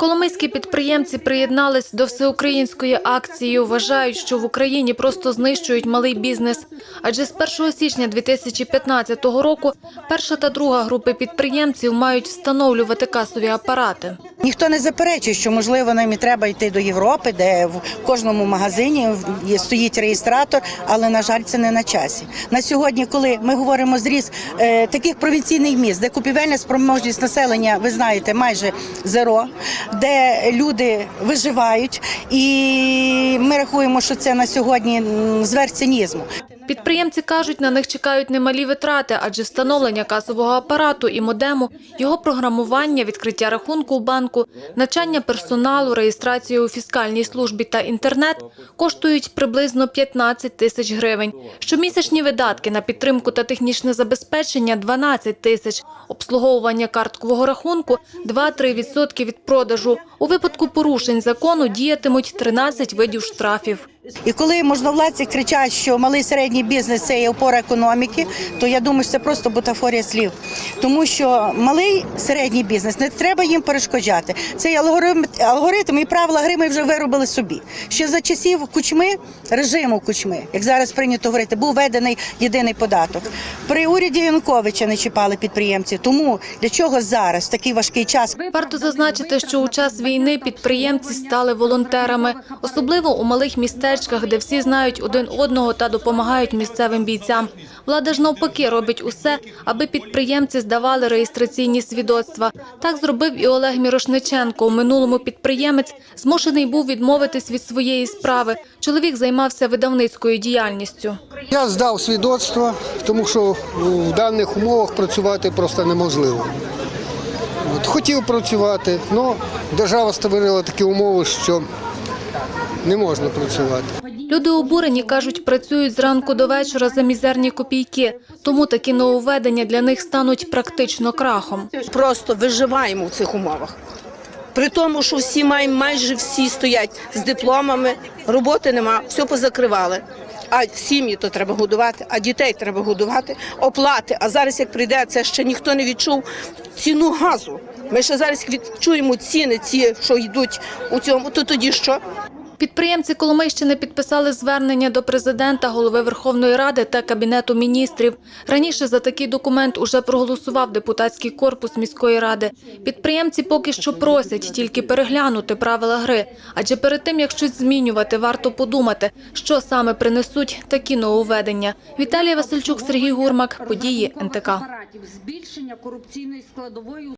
Коломийські підприємці приєднались до всеукраїнської акції. Вважають, що в Україні просто знищують малий бізнес. Адже з 1 січня 2015 року перша та друга групи підприємців мають встановлювати касові апарати. Ніхто не заперечує, що можливо нам і треба йти до Європи, де в кожному магазині стоїть реєстратор, але на жаль, це не на часі. На сьогодні, коли ми говоримо зріз е, таких провінційних міст, де купівельна спроможність населення, ви знаєте, майже зеро, де люди виживають, і ми рахуємо, що це на сьогодні зверх цинізму. Підприємці кажуть, на них чекають немалі витрати, адже встановлення касового апарату і модему, його програмування, відкриття рахунку у банку, навчання персоналу, реєстрація у фіскальній службі та інтернет коштують приблизно 15 тисяч гривень. Щомісячні видатки на підтримку та технічне забезпечення – 12 тисяч, обслуговування карткового рахунку – 2-3% від продажу. У випадку порушень закону діятимуть 13 видів штрафів. І коли можновладці кричать, що малий середній бізнес це є опора економіки, то я думаю, що це просто бутафорія слів. Тому що малий середній бізнес не треба їм перешкоджати. Цей алгоритм, алгоритм і правила гри ми вже виробили собі. Ще за часів кучми, режиму кучми, як зараз прийнято говорити, був введений єдиний податок. При уряді Януковича не чіпали підприємців. Тому для чого зараз такий важкий час Варто зазначити, що у час війни підприємці стали волонтерами, особливо у малих містечках, де всі знають один одного та допомагають місцевим бійцям. Влада ж навпаки робить усе, аби підприємці здавали реєстраційні свідоцтва. Так зробив і Олег Мірошниченко. У минулому підприємець змушений був відмовитись від своєї справи. Чоловік займався видавницькою діяльністю. Я здав свідоцтво, тому що в даних умовах працювати просто неможливо. От, хотів працювати, але держава створила такі умови, що не можна працювати. Люди обурені, кажуть, працюють зранку до вечора за мізерні копійки. Тому такі нововведення для них стануть практично крахом. просто виживаємо в цих умовах. При тому, що всі маємо, майже всі стоять з дипломами, роботи нема, все позакривали. А сім'ї то треба годувати, а дітей треба годувати, оплати. А зараз, як прийде, це ще ніхто не відчув ціну газу. Ми ще зараз відчуємо ціни, ці, що йдуть у цьому, то тоді що? Підприємці Коломийщини підписали звернення до президента, голови Верховної Ради та Кабінету міністрів. Раніше за такий документ уже проголосував депутатський корпус міської ради. Підприємці поки що просять тільки переглянути правила гри. Адже перед тим, як щось змінювати, варто подумати, що саме принесуть такі нововведення. Віталія Васильчук, Сергій Гурмак, події НТК.